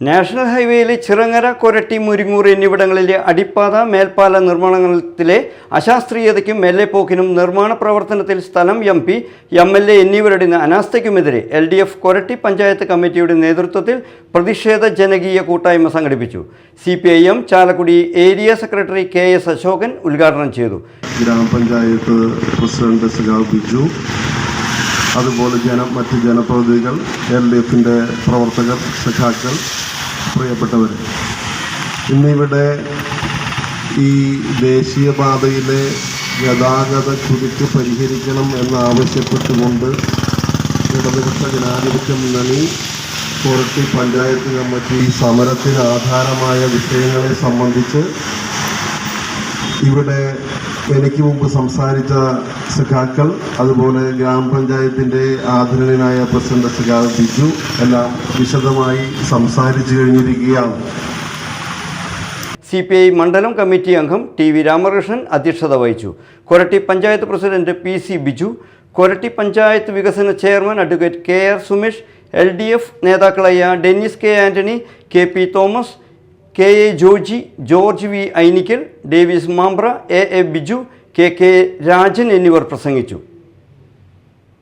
National ഹൈവേയിലെ ചിറങ്ങര കൊരട്ടി മുരിങ്ങൂർ എന്നിവിടങ്ങളിലെ അടിപ്പാത മേൽപ്പാല നിർമ്മാണത്തിലെ അശാസ്ത്രീയതയ്ക്കും മെല്ലെപ്പോക്കിനും നിർമ്മാണ പ്രവർത്തനത്തിൽ സ്ഥലം M P M L A എന്നിവരുടെ അനാസ്ഥയ്ക്കുമെതിരെ L D F Koratty panchayat കമ്മിറ്റിയുടെ നേതൃത്വത്തിൽ പ്രതിഷേധ ജനകീയ കൂട്ടായ്മ സംഘടിപ്പിച്ചു. C P I M Chalakudy area secretary K S Ashokan ഉദ്ഘാടനം ചെയ്തു. ഗ്രാമപഞ്ചായത്ത് പ്രസിഡന്റ് ബിജു അതുപോലെ ജന മറ്റ് ജനപ്രതിനിധികൾ എൽ ഡി എഫിന്റെ പ്രവർത്തകർ സഖാക്കൾ പ്രിയപ്പെട്ടവർ. ഇന്നിവിടെ ഈ ദേശീയപാതയിലെ ഗതാഗത കുരുക്ക് പരിഹരിക്കണം എന്നാവശ്യപ്പെട്ടുകൊണ്ട് ഇടതുപക്ഷ ജനാധിപത്യ മുന്നണി കൊരട്ടി പഞ്ചായത്ത് കമ്മിറ്റി സമരത്തിന് ആധാരമായ വിഷയങ്ങളെ സംബന്ധിച്ച് ഇവിടെ എനിക്ക് മുമ്പ് സംസാരിച്ച സഖാക്കൾ അതുപോലെ ഗ്രാമപഞ്ചായത്തിന്റെ ആദരണീയനായ പ്രസിഡന്റ് സഖാവ് ബിജു എല്ലാം വിശദമായി സംസാരിച്ചു കഴിഞ്ഞിരിക്കുകയാണ്. സി പി ഐ മണ്ഡലം കമ്മിറ്റി അംഗം ടി വി രാമകൃഷ്ണൻ അധ്യക്ഷത വഹിച്ചു. Koratty panchayat president P C Biju Koratty panchayat വികസന chairman advocate K R Sumesh L D F നേതാക്കളായ Dennis K Antony K P Thomas K A Joji George V Ainikkal Davis Mampra A A Biju K K Rajan എന്നിവർ പ്രസംഗിച്ചു.